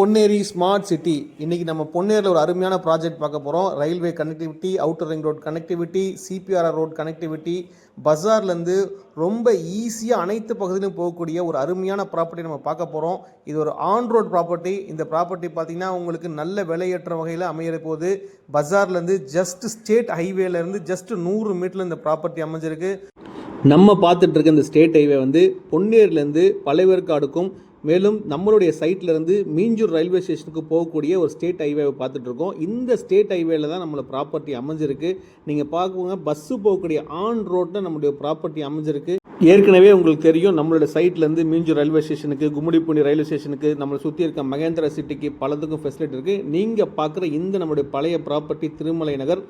Ponneri smart city இன்றைக்கி நம்ம பொன்னேரியில் ஒரு அருமையான ப்ராஜெக்ட் பார்க்க போகிறோம் railway connectivity outer ring road connectivity CPRR road connectivity பஜார்லேருந்து ரொம்ப ஈஸியாக அனைத்து பகுதியிலும் போகக்கூடிய ஒரு அருமையான ப்ராப்பர்ட்டி நம்ம பார்க்க போகிறோம் இது ஒரு ஆன் ரோட் ப்ராப்பர்ட்டி இந்த ப்ராப்பர்ட்டி பார்த்தீங்கன்னா உங்களுக்கு நல்ல விலையேற்ற வகையில் அமையிற போது பஜார்லேருந்து ஜஸ்ட் ஸ்டேட் ஹைவேலேருந்து ஜஸ்ட் நூறு மீட்டரில் இந்த ப்ராப்பர்ட்டி அமைஞ்சிருக்கு. நம்ம பார்த்துட்டு இருக்க இந்த ஸ்டேட் ஹைவே வந்து பொன்னேர்லேருந்து பழையவர்காடுக்கும் மேலும் நம்மளுடைய சைட்லேருந்து மீஞ்சூர் ரயில்வே ஸ்டேஷனுக்கு போகக்கூடிய ஒரு ஸ்டேட் ஹைவேவை பார்த்துட்ருக்கோம். இந்த ஸ்டேட் ஹைவேல தான் நம்மளோட ப்ராப்பர்ட்டி அமைஞ்சிருக்கு. நீங்கள் பார்க்குவோங்க பஸ்ஸு போகக்கூடிய ஆன் ரோட்டில் நம்மளுடைய ப்ராப்பர்ட்டி அமைஞ்சிருக்கு. ஏற்கனவே உங்களுக்கு தெரியும் நம்மளோட சைட்லேருந்து மீஞ்சூர் ரயில்வே ஸ்டேஷனுக்கு கும்மிடிப்பூண்டி ரயில்வே ஸ்டேஷனுக்கு நம்மளை சுற்றி இருக்க மகேந்திரா சிட்டிக்கு பலத்துக்கும் ஃபெசிலிட்டி இருக்குது நீங்கள் பார்க்குற இந்த நம்மளுடைய பழைய ப்ராப்பர்ட்டி திருமலை நகர்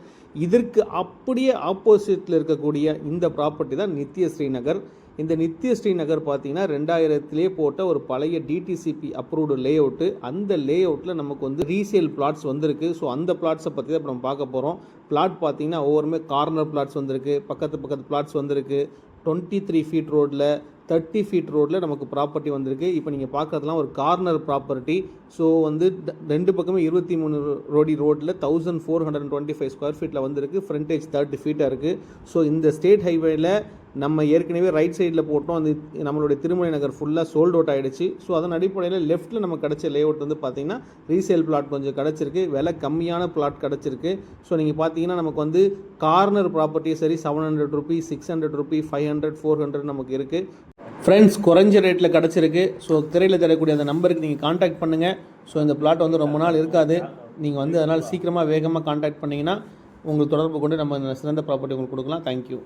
இதற்கு அப்படியே ஆப்போசிட்டில் இருக்கக்கூடிய இந்த ப்ராப்பர்ட்டி தான் நித்ய ஸ்ரீநகர். இந்த நித்ய ஸ்ரீநகர் பார்த்தீங்கன்னா ரெண்டாயிரத்திலே போட்ட ஒரு பழைய டிடிசிபி அப்ரூவ்டு லே அவுட்டு அந்த லே அவுட்டில் நமக்கு வந்து ரீசேல் பிளாட்ஸ் வந்திருக்கு. ஸோ அந்த பிளாட்ஸை பற்றி தான் இப்போ நம்ம பார்க்க போகிறோம் பிளாட் பார்த்தீங்கன்னா ஒவ்வொருமே கார்னர் பிளாட்ஸ் வந்திருக்கு. பக்கத்து பக்கத்து பிளாட்ஸ் வந்திருக்கு. டுவெண்ட்டி த்ரீ ஃபீட் ரோட்டில் தேர்ட்டி ஃபீட் ரோட்டில் நமக்கு ப்ராப்பர்ட்டி வந்திருக்கு. இப்போ நீங்கள் பார்க்குறதுலாம் ஒரு கார்னர் ப்ராப்பர்ட்டி ஸோ வந்து ரெண்டு பக்கமே இருபத்தி மூணு ரோடி ரோட்டில் thousand four hundred twenty five square ஃபீட்டில் வந்திருக்கு. ஃப்ரண்டேஜ் தேர்ட்டி ஃபீட்டாக இருக்குது ஸோ இந்த ஸ்டேட் ஹைவேயில் நம்ம ஏற்கனவே ரைட் சைடில் போட்டோம். அந்த நம்மளுடைய திருமலை நகர் ஃபுல்லாக சோல்ட் அவுட் ஆகிடுச்சு ஸோ அதன் அடிப்படையில் லெஃப்ட்டில் நம்ம கிடச்ச லே அவுட் வந்து பார்த்திங்கன்னா ரீசேல் பிளாட் கொஞ்சம் கிடச்சிருக்கு. விலை கம்மியான பிளாட் கிடச்சிருக்கு. ஸோ நீங்கள் பார்த்தீங்கன்னா நமக்கு வந்து கார்னர் ப்ராப்பர்ட்டி சரி seven hundred rupee six hundred rupee five hundred four hundred நமக்கு இருக்குது ஃப்ரெண்ட்ஸ் குறைஞ்ச ரேட்டில் கிடச்சிருக்கு. ஸோ திரையில் தரக்கூடிய அந்த நம்பருக்கு நீங்கள் காண்டாக்ட் பண்ணுங்கள் ஸோ இந்த பிளாட் வந்து ரொம்ப நாள் இருக்காது. நீங்கள் வந்து அதனால் சீக்கிரமாக வேகமாக காண்டாக்ட் பண்ணிங்கன்னா உங்களுக்கு தொடர்பு கொண்டு நம்ம சிறந்த ப்ராப்பர்ட்டி உங்களுக்கு கொடுக்கலாம். தேங்க்யூ